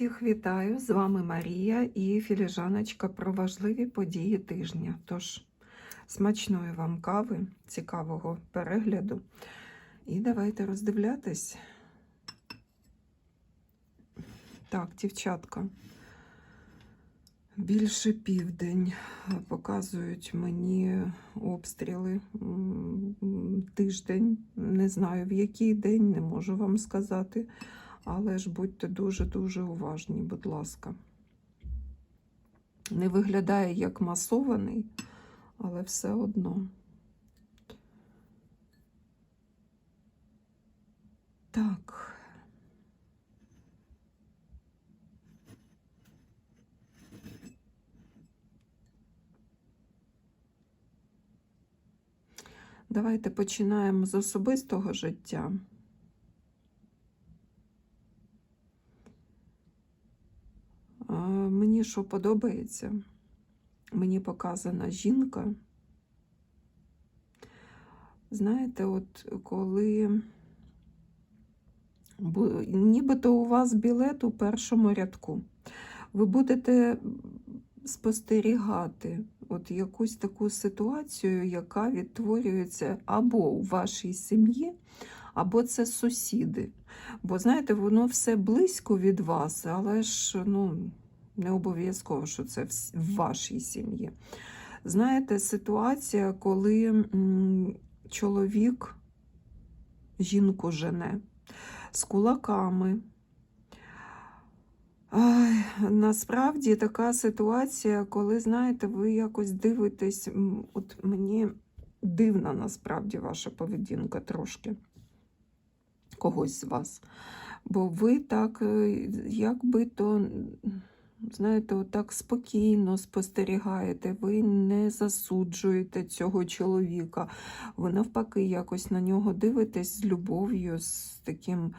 Всіх вітаю! З вами Марія і філіжаночка про важливі події тижня. Тож, смачної вам кави, цікавого перегляду. І давайте роздивлятись. Так, дівчатка. Більше південь показують мені обстріли тиждень. Не знаю в який день, не можу вам сказати. Але ж будьте дуже-дуже уважні, будь ласка. Не виглядає як масований, але все одно. Так. Давайте починаємо з особистого життя. А, Мені що подобається? Мені показана жінка. Знаєте, от коли нібито у вас білет у першому рядку, ви будете спостерігати от якусь таку ситуацію, яка відтворюється або у вашій сім'ї, або це сусіди. Бо, знаєте, воно все близько від вас, але ж ну, не обов'язково, що це в вашій сім'ї. Знаєте, ситуація, коли чоловік жінку жене з кулаками. Ай, насправді така ситуація, коли, знаєте, ви якось дивитесь, от мені дивна насправді ваша поведінка трошки когось з вас. Бо ви так, е, якби то, знаєте, отак спокійно спостерігаєте, ви не засуджуєте цього чоловіка, ви навпаки якось на нього дивитесь з любов'ю, з таким.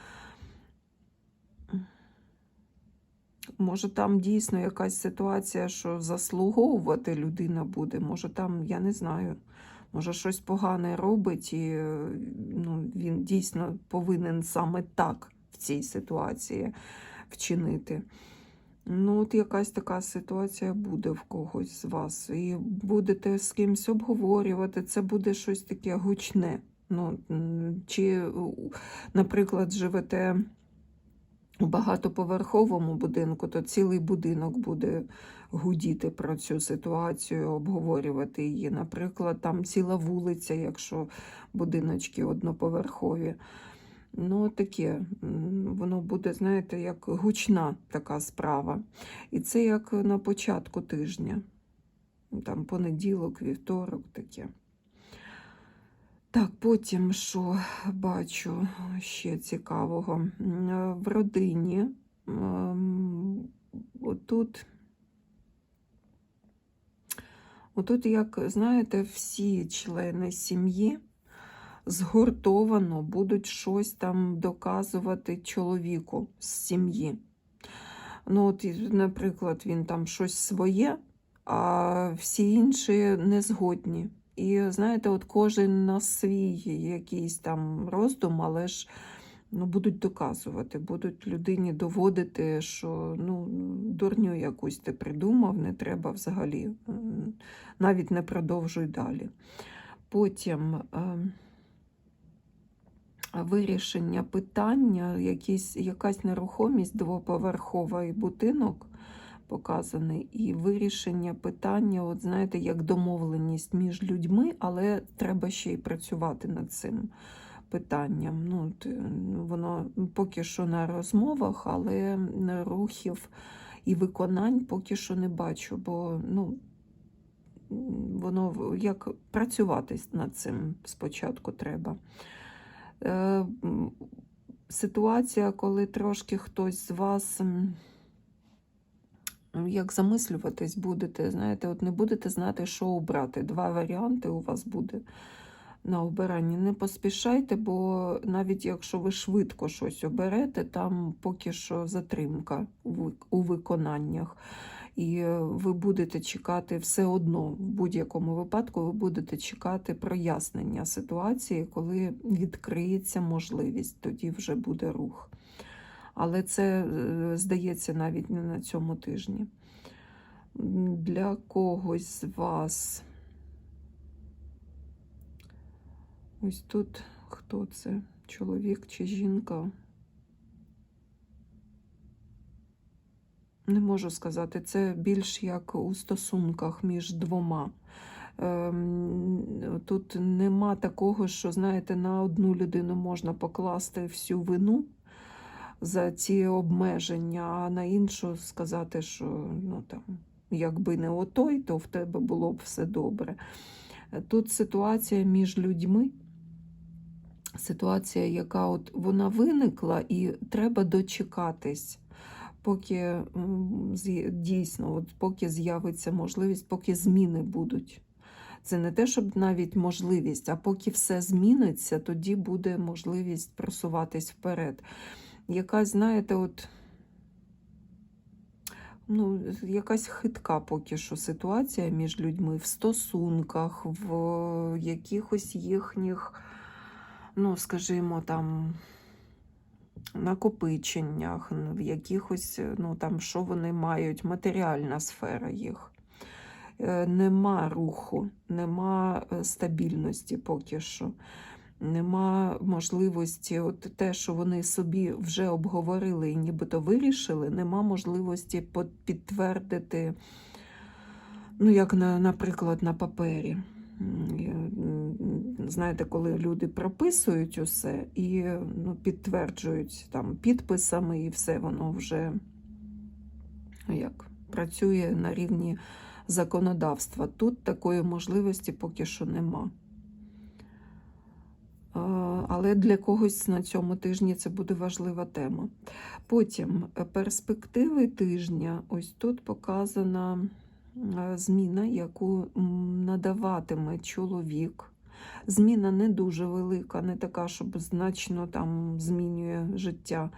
Може, там дійсно якась ситуація, що заслуговувати людина буде. Може, там, я не знаю, може щось погане робить, і ну, він дійсно повинен саме так в цій ситуації вчинити. Ну, от якась така ситуація буде в когось з вас. І будете з кимось обговорювати, це буде щось таке гучне. Ну, чи, наприклад, живете у багатоповерховому будинку, то цілий будинок буде гудіти про цю ситуацію, обговорювати її. Наприклад, там ціла вулиця, якщо будиночки одноповерхові. Ну, таке, воно буде, знаєте, як гучна така справа. І це як на початку тижня. Там понеділок, вівторок таке. Так, потім що бачу ще цікавого. Е, В родині ем, отут, отут, як знаєте, всі члени сім'ї згуртовано будуть щось там доказувати чоловіку з сім'ї. Ну, от, наприклад, він там щось своє, а всі інші не згодні. І знаєте, от кожен на свій якийсь там роздум, але ж ну, будуть доказувати, будуть людині доводити, що ну, дурню якусь ти придумав, не треба взагалі, навіть не продовжуй далі. Потім е, вирішення питання, якісь, якась нерухомість, двоповерховий будинок показаний, і вирішення питання, от знаєте, як домовленість між людьми, але треба ще й працювати над цим питанням. Ну, е, воно поки що на розмовах, але рухів і виконань поки що не бачу, бо ну, воно як працювати над цим спочатку треба. Е, Ситуація, коли трошки хтось з вас як замислюватись будете, знаєте, от не будете знати, що обрати. Два варіанти у вас буде на обиранні. Не поспішайте, бо навіть якщо ви швидко щось оберете, там поки що затримка у виконаннях. І е, ви будете чекати все одно, в будь-якому випадку, ви будете чекати прояснення ситуації, коли відкриється можливість, тоді вже буде рух. Але це, е, здається, навіть не на цьому тижні. Для когось з вас. Ось тут хто це? Чоловік чи жінка? Не можу сказати, це більш як у стосунках між двома. Ем, Тут нема такого, що, знаєте, на одну людину можна покласти всю вину за ці обмеження, а на іншу сказати, що ну, там, якби не отой, то в тебе було б все добре. Тут ситуація між людьми, ситуація, яка от вона виникла, і треба дочекатись поки дійсно, от поки з'явиться можливість, поки зміни будуть. Це не те, щоб навіть можливість, а поки все зміниться, тоді буде можливість просуватись вперед. Якась, знаєте, от. Ну, якась хитка поки що ситуація між людьми в стосунках, в якихось їхніх, ну, скажімо, там накопиченнях, в якихось, ну там, що вони мають, матеріальна сфера їх. Е, Нема руху, нема е, стабільності поки що. Нема можливості, от те, що вони собі вже обговорили і нібито вирішили, нема можливості підтвердити, ну, як, на, наприклад, на папері. Знаєте, коли люди прописують усе і ну, підтверджують там підписами, і все воно вже як працює на рівні законодавства. Тут такої можливості поки що нема. Але для когось на цьому тижні це буде важлива тема. Потім е, перспективи тижня. Ось тут показана е, зміна, яку надаватиме чоловік. Зміна не дуже велика, не така, щоб значно там змінює життя,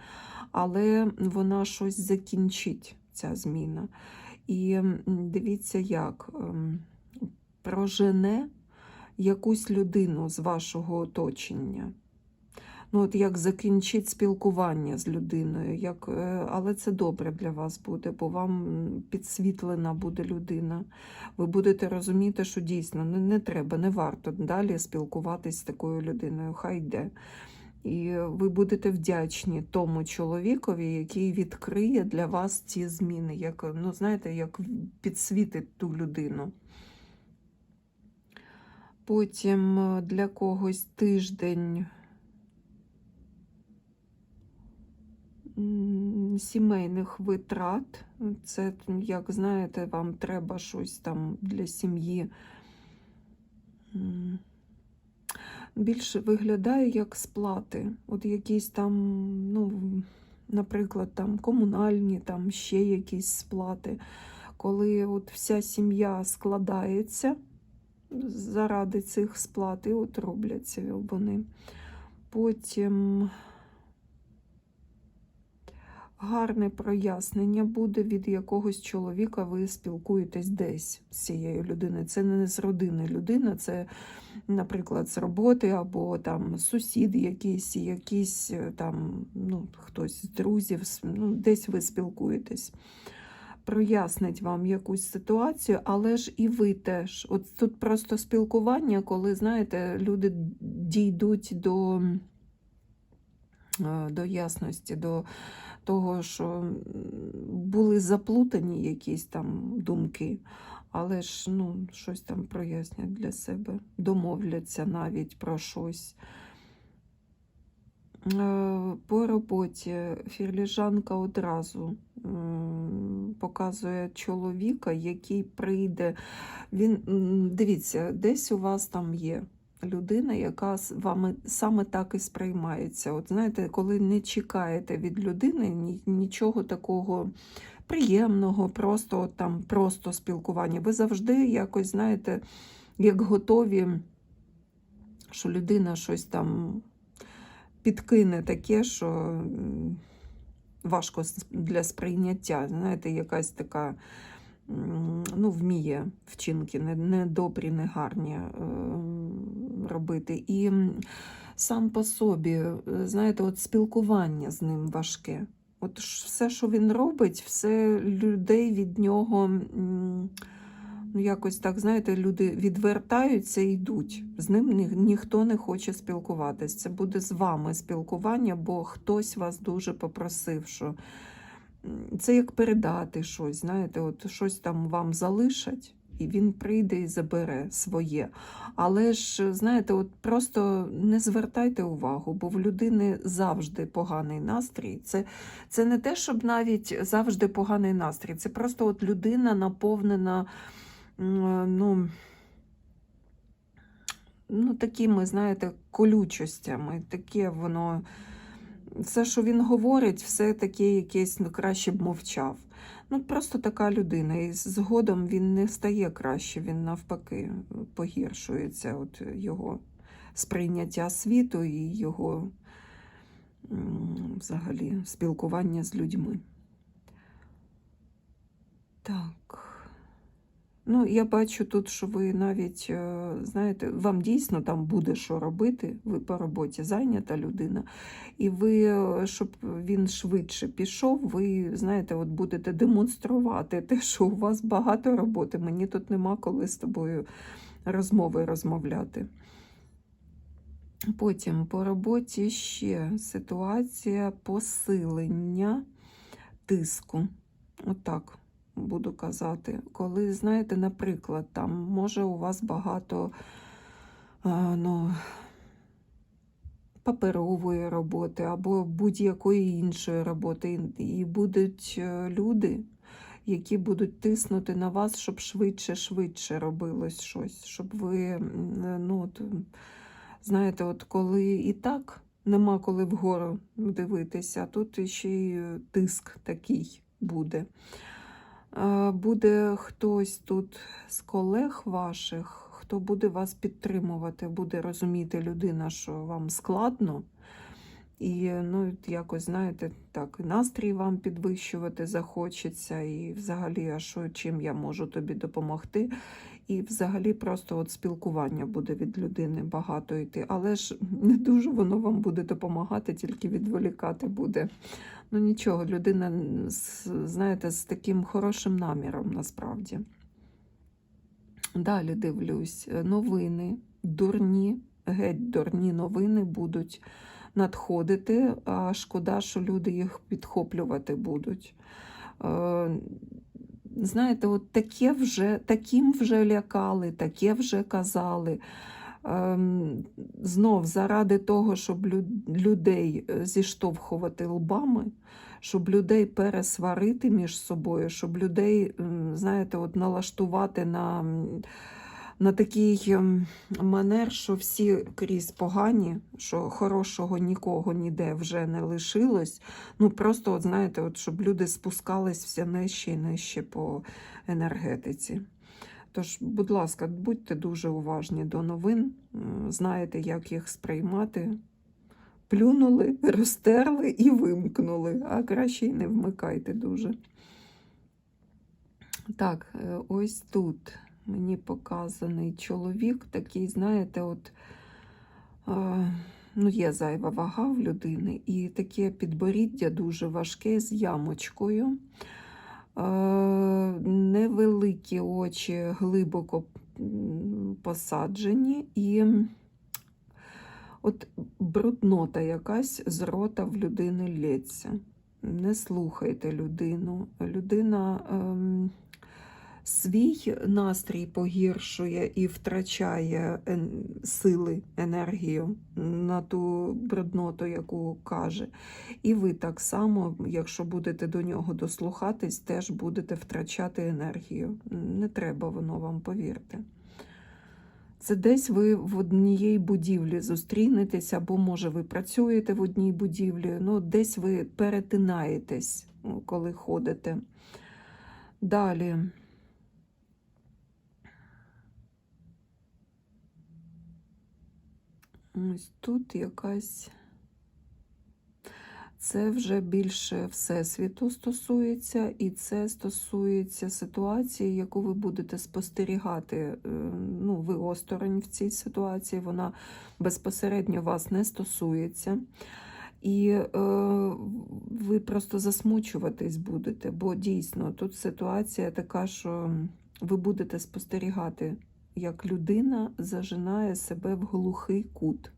але вона щось закінчить, ця зміна. І дивіться, як ем, прожене якусь людину з вашого оточення. Ну, от як закінчить спілкування з людиною, як, е, але це добре для вас буде, бо вам підсвітлена буде людина. Ви будете розуміти, що дійсно не, не треба, не варто далі спілкуватись з такою людиною, хай йде. І ви будете вдячні тому чоловікові, який відкриє для вас ці зміни, як, ну, знаєте, як підсвітить ту людину. Потім е, для когось тиждень сімейних витрат. Це, як знаєте, вам треба щось там для сім'ї. Більше виглядає як сплати. От якісь там, ну, наприклад, там комунальні, там ще якісь сплати. Коли от вся сім'я складається заради цих сплат, і от робляться вони. Потім гарне прояснення буде від якогось чоловіка, ви спілкуєтесь десь з цією людиною. Це не з родини людина, це, наприклад, з роботи або там сусід якийсь, якийсь е, там, ну, хтось з друзів, ну, десь ви спілкуєтесь. Прояснить вам якусь ситуацію, але ж і ви теж. От тут просто спілкування, коли, знаєте, люди дійдуть до, до ясності, до того, що були заплутані якісь там думки, але ж ну, щось там прояснять для себе, домовляться навіть про щось. Е, По роботі фірліжанка одразу показує чоловіка, який прийде. Він, дивіться, десь у вас там є людина, яка з вами саме так і сприймається. От знаєте, коли не чекаєте від людини ні- нічого такого приємного, просто там просто спілкування. Ви завжди якось, знаєте, як готові, що людина щось там підкине таке, що важко для сприйняття. Знаєте, якась така ну, вміє вчинки не, не добрі, не гарні е, робити. І сам по собі, е, знаєте, от спілкування з ним важке. От все, що він робить, все людей від нього. Ну, якось так, знаєте, люди відвертаються і йдуть. З ним ні, ніхто не хоче спілкуватись. Це буде з вами спілкування, бо хтось вас дуже попросив, що це як передати щось, знаєте, от щось там вам залишать, і він прийде і забере своє. Але ж, знаєте, от просто не звертайте увагу, бо в людини завжди поганий настрій. Це, це не те, щоб навіть завжди поганий настрій. Це просто от людина наповнена ну, ну, такими, знаєте, колючостями. Таке воно. Все, що він говорить, все таке якесь ну, краще б мовчав. Ну, просто така людина. І згодом він не стає краще, він навпаки погіршується. От його сприйняття світу і його взагалі спілкування з людьми. Так. Ну, я бачу тут, що ви навіть, е, знаєте, вам дійсно там буде що робити, ви по роботі зайнята людина, і ви, е, щоб він швидше пішов, ви, знаєте, от будете демонструвати те, що у вас багато роботи. Мені тут нема коли з тобою розмови розмовляти. Потім по роботі ще ситуація посилення тиску. Отак буду казати. Коли, знаєте, наприклад, там може у вас багато ну, паперової роботи або будь-якої іншої роботи, і будуть е, люди, які будуть тиснути на вас, щоб швидше-швидше робилось щось, щоб ви, е, ну, от, знаєте, от коли і так нема коли вгору дивитися, тут ще й тиск такий буде. Буде хтось тут з колег ваших, хто буде вас підтримувати, буде розуміти людина, що вам складно. І ну, якось, знаєте, так, настрій вам підвищувати захочеться, і взагалі, а що, чим я можу тобі допомогти. І взагалі просто от спілкування буде від людини багато йти. Але ж не дуже воно вам буде допомагати, тільки відволікати буде. Ну нічого, людина, знаєте, з таким хорошим наміром насправді. Далі дивлюсь, е, новини, дурні, геть дурні новини будуть надходити, а шкода, що люди їх підхоплювати будуть. Знаєте, от таке вже, таким вже лякали, таке вже казали. Ем, Знов заради того, щоб лю- людей е, зіштовхувати лбами, щоб людей пересварити між собою, щоб людей, знаєте, от налаштувати на, на такий ем, манер, що всі крізь погані, що хорошого нікого ніде вже не лишилось. Ну просто, от, знаєте, от, щоб люди спускались все нижче і нижче по енергетиці. Тож, будь ласка, будьте дуже уважні до новин, знаєте, як їх сприймати. Плюнули, розтерли і вимкнули, а краще й не вмикайте дуже. Так, е, ось тут мені показаний чоловік, такий, знаєте, от, е, ну, є зайва вага в людини, і таке підборіддя дуже важке з ямочкою. Е, невеликі очі глибоко посаджені, і от бруднота якась з рота в людини лється. Не слухайте людину. Людина ем, свій настрій погіршує і втрачає сили, енергію на ту брудноту, яку каже. І ви так само, якщо будете до нього дослухатись, теж будете втрачати енергію. Не треба воно вам, повірте. Це десь ви в однієї будівлі зустрінетесь, або, може, ви працюєте в одній будівлі, ну, десь ви перетинаєтесь, коли ходите. Далі. Ось тут якась. Це вже більше Всесвіту стосується, і це стосується ситуації, яку ви будете спостерігати. Е, Ну, ви осторонь в цій ситуації, вона безпосередньо вас не стосується. І е, ви просто засмучуватись будете, бо дійсно тут ситуація така, що ви будете спостерігати, як людина зажинає себе в глухий кут.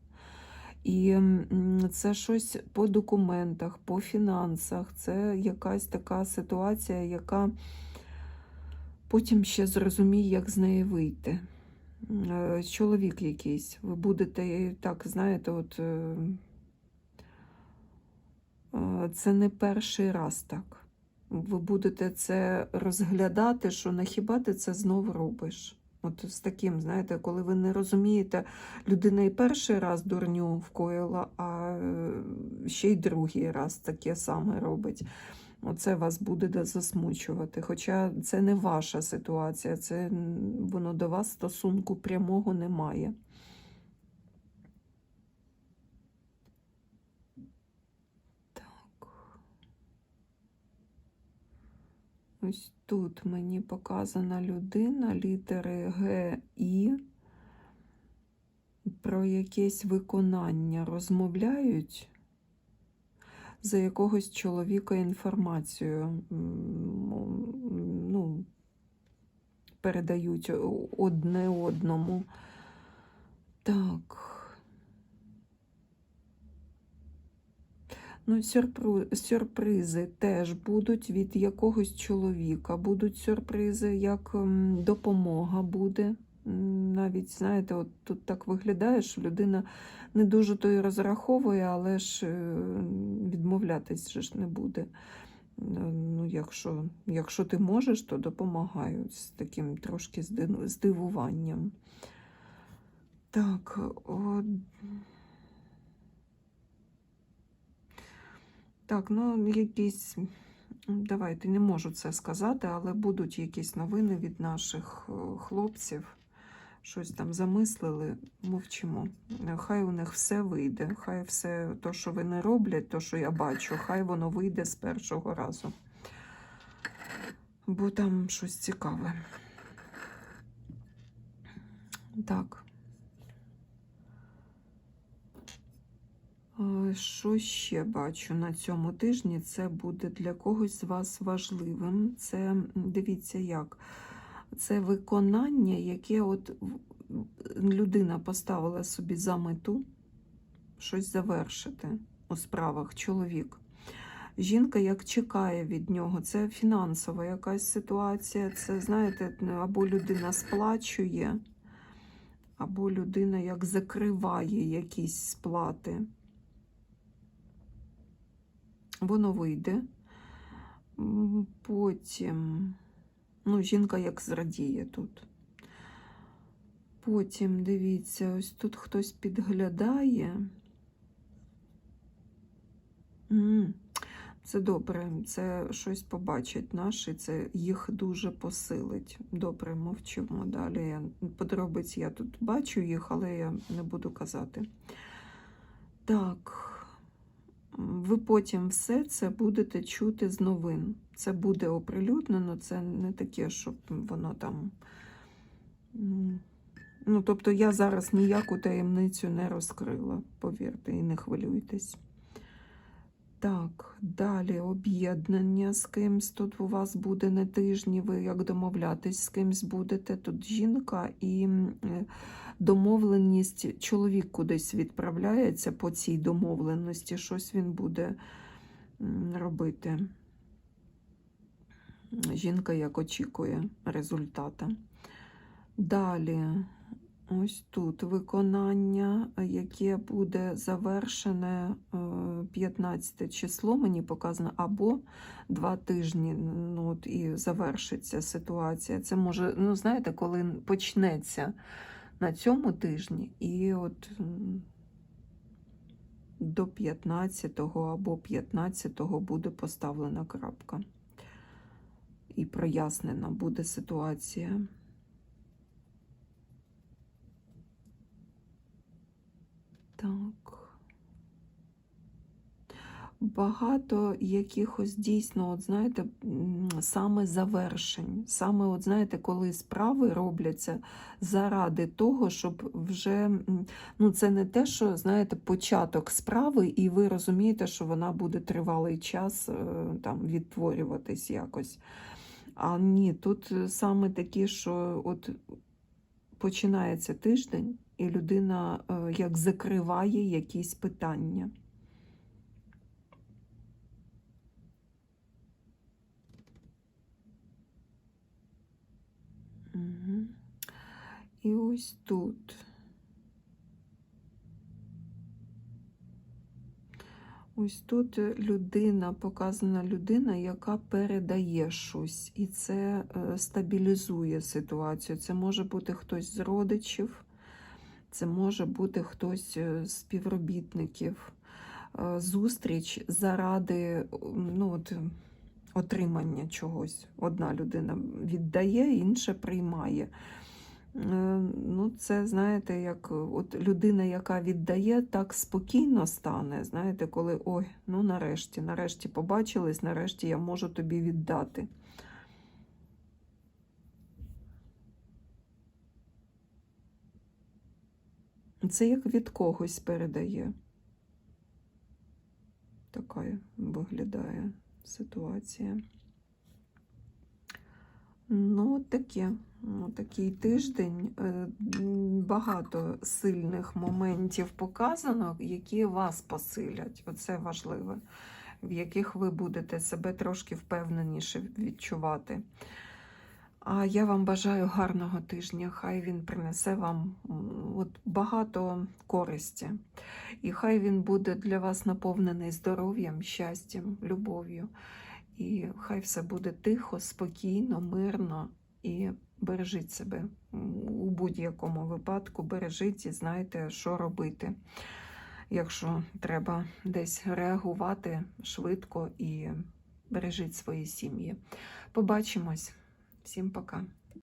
І це щось по документах, по фінансах, це якась така ситуація, яка потім ще зрозуміє, як з неї вийти. Е, Чоловік якийсь, ви будете так, знаєте, от. е, Е, Це не перший раз так. Ви будете це розглядати, що на хіба ти це знов робиш? От з таким, знаєте, коли ви не розумієте, людина і перший раз дурню вкоїла, а е, ще й другий раз таке саме робить. Оце вас буде засмучувати. Хоча це не ваша ситуація, це воно до вас стосунку прямого немає. Ось тут мені показана людина, літери Г, І. Про якесь виконання розмовляють за якогось чоловіка інформацію. Ну, передають одне одному. Так. Ну, сюрпризи теж будуть від якогось чоловіка. Будуть сюрпризи, як ем, допомога буде. Навіть, знаєте, от тут так виглядає, що людина не дуже то й розраховує, але ж е, відмовлятись ж не буде. Е, Ну, якщо, якщо ти можеш, то допомагаю з таким трошки здивуванням. Так, от. Так, ну якісь. Давайте не можу це сказати, але будуть якісь новини від наших е, хлопців. Щось там замислили, мовчимо. Хай у них все вийде. Хай все, то, що вони роблять, то, що я бачу, хай воно вийде з першого разу. Бо там щось цікаве. Так. Що ще бачу на цьому тижні? Це буде для когось з вас важливим. Це дивіться як. Це виконання, яке от людина поставила собі за мету щось завершити у справах чоловік. Жінка як чекає від нього, це фінансова якась ситуація. Це, знаєте, або людина сплачує, або людина як закриває якісь сплати воно вийде. Потім, ну, жінка як зрадіє тут. Потім, дивіться, ось тут хтось підглядає. Це добре, це щось побачать наші, це їх дуже посилить. Добре, мовчимо далі. Подробиць я тут бачу їх, але я не буду казати. Так. Ви потім все це будете чути з новин. Це буде оприлюднено, це не таке, щоб воно там. Ну, тобто я зараз ніяку таємницю не розкрила, повірте, і не хвилюйтесь. Так, далі об'єднання з кимсь. Тут у вас буде не тижні, ви як домовлятись з кимсь будете. Тут жінка і е, домовленість, чоловік кудись відправляється по цій домовленості, щось він буде робити. Жінка як очікує результата. Далі, ось тут виконання, яке буде завершене е, 15 число, мені показано, або два тижні. Ну, от і завершиться ситуація. Це може, ну знаєте, коли почнеться на цьому тижні, і от до 15-го або 15-го буде поставлена крапка. І прояснена буде ситуація. Так. багато якихось дійсно, от знаєте, саме завершень. Саме, от знаєте, коли справи робляться заради того, щоб вже ну це не те, що знаєте, початок справи, і ви розумієте, що вона буде тривалий час е, там відтворюватись якось. А ні, тут е, саме такі, що от починається тиждень, і людина е, як закриває якісь питання. І ось тут. Ось тут людина, показана людина, яка передає щось, і це е, стабілізує ситуацію. Це може бути хтось з родичів, це може бути хтось е, з співробітників. Е, Зустріч заради ну, от, отримання чогось. Одна людина віддає, інша приймає. Е, Ну, це, знаєте, як от людина, яка віддає, так спокійно стане. Знаєте, коли ой, ну нарешті, нарешті побачились, нарешті я можу тобі віддати. Це як від когось передає. Така виглядає ситуація. Ну, таке. Такий тиждень. Е, Багато сильних моментів показано, які вас посилять. Оце важливе, в яких ви будете себе трошки впевненіше відчувати. А я вам бажаю гарного тижня. Хай він принесе вам от, багато користі. І хай він буде для вас наповнений здоров'ям, щастям, любов'ю. І хай все буде тихо, спокійно, мирно і бережіть себе у будь-якому випадку. Бережіть і знайте, що робити, якщо треба десь реагувати швидко і бережіть свої сім'ї. Побачимось. Всім пока.